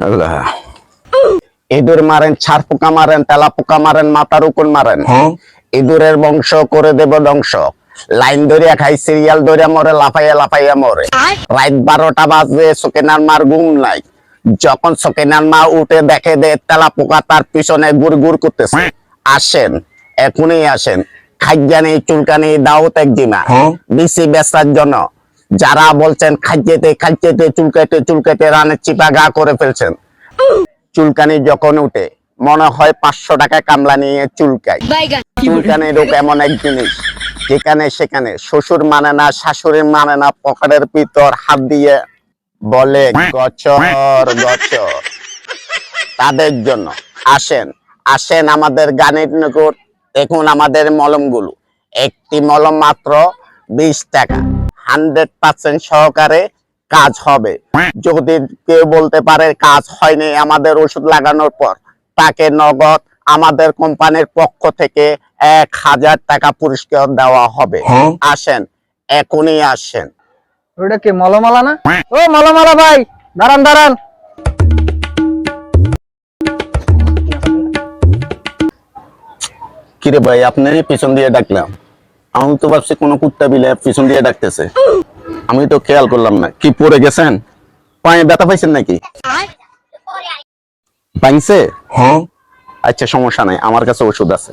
আল্লাহ ইঁদুর মারেন ছাড় পোকা মারেন তেলা পোকা মারেন মাথার উকুন মারেন। ইঁদুরের বংশ করে দেব ধ্বংস। লাইন ধরিয়া খাই সিরিয়াল ধরিয়া মরে লাফাইয়া লাফাইয়া মরে। রাত বারোটা বাজে সকেনার মার ঘুম নাই। যখন সকেনার মা উঠে দেখে দে তেলা পোকা তার পিছনে গুড় গুড় করতেছে আসেন এখনই আসেন। খাজ্জানি চুলকানি দাওত একজিমা বিসি বেচার জন্য। যারা বলছেন খাজ্যেতে খাজ্যেতে চুলকাইতে চুলকাইতে রানের চিপা গা করে ফেলছেন। চুলকানি যখন উঠে মনে হয় পাঁচশো টাকা কামলা নিয়ে চুলকাই। চুলকানি রোগ এমন এক জিনিস যেখানে সেখানে শ্বশুর মানে না শাশুড়ি মানে না পকেটের ভিতর হাত দিয়ে বলে গচর গচর তাদের জন্য। আসেন আসেন আমাদের গানের নগর দেখুন আমাদের মলমগুলো। একটি মলম মাত্র বিশ টাকা। হান্ড্রেড পার্সেন্ট সহকারে কাজ হবে। যদি কেউ বলতে পারে কাজ হয়নি আমাদের ওষুধ লাগানোর পর তাকে নগদ আমাদের কোম্পানির পক্ষ থেকে এক হাজার টাকা পুরস্কার দেওয়া হবে। আসেন এখনই আসেন। ওটা কি মলমালা না? ও মলমালা ভাই দাঁড়ান দাঁড়ান। কিরে ভাই আপনারই পিছন দিয়ে ডাকলাম। আমি তো ভাবছি কোনো কুত্তা বিলে পিছন দিয়ে ডাকতেছে। আমি তো খেয়াল করলাম না। কি পড়ে গেছেন? পায়ে ব্যথা পাইছেন নাকি? পাইছে? হ্যাঁ। আচ্ছা সমস্যা নাই। আমার কাছে ওষুধ আছে।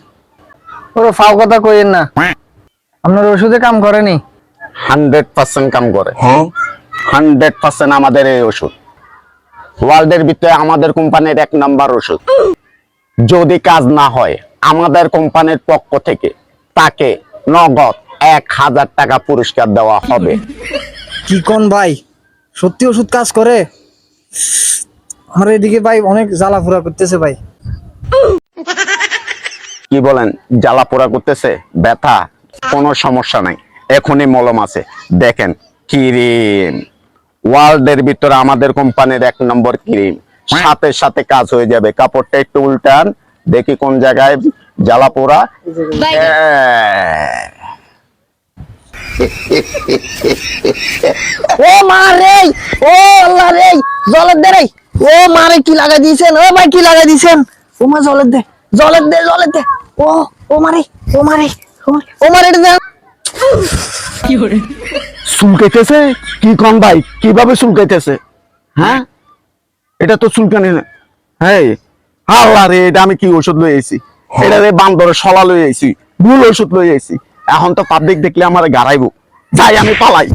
ওরে ফাও কথা কইেন না। আপনার ওষুধে কাম করেনি হান্ড্রেড পার্সেন্ট কাম করে। হান্ড্রেড পার্সেন্ট আমাদের এই ওষুধ। ওয়ার্ল্ডের ভিতরে আমাদের কোম্পানির এক নাম্বার ওষুধ। যদি কাজ না হয় আমাদের কোম্পানির পক্ষ থেকে তাকে নগদ এক হাজার টাকা পুরস্কার দেওয়া হবে। কি কোন ভাই? সত্যি ওষুধ কাজ করে? আমার এদিকে ভাই অনেক জ্বালা ফুরা করতেছে ভাই। কি বলেন জ্বালা পোড়া করতেছে? ব্যথা? কোনো সমস্যা নাই। এখনই মলম আছে। দেখেন ক্রিম। ওয়ার্ল্ডের ভিতরে আমাদের কোম্পানির এক নম্বর ক্রিম। সাথে সাথে কাজ হয়ে যাবে। কাপড়টা একটু উল্টান দেখি কোন জায়গায় জ্বালা পোড়া হ্যাঁ। ও মা রে ও আল্লাহ রে জলের দে রে। ও মা রে কি লাগাই দিয়েছেন? ও ভাই কি লাগাই দিয়েছেন? ও মা জলের দে জলের দে জলের দে। ও ও মারে ও মারে ও মারে, ও মারে এটা দে চুলকাইতেছে কি কন ভাই? কীভাবে চুলকাইতেছে হ্যাঁ? এটা তো চুলকানি না হ্যাঁ আল্লাহ রে এটা আমি কি ওষুধ লই আইছি এটা রে বান্দরে সলা লই আইছি ভুল ওষুধ লই আইছি। এখন তো পাবলিক দেখলে আমার গাড়াইবো। যাই আমি পালাই।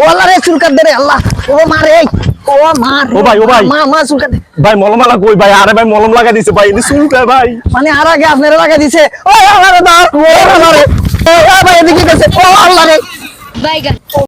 ও আল্লাহ রে চুলকার দে রে আল্লাহ। ও মারে ও মা ও ভাই, ও ভাই। মা মা চুলকার দে। ভাই মলমালা কই ভাই? আরে ভাই মলম লাগা দিছে ভাই এটা চুলকায় ভাই। মানে আর আগে আপনারা লাগাই দিছে। ও আল্লাহ রে দাও ও আল্লাহ রে। ও ভাই এদিকে গেছে। ও আল্লাহ রে। বাইগান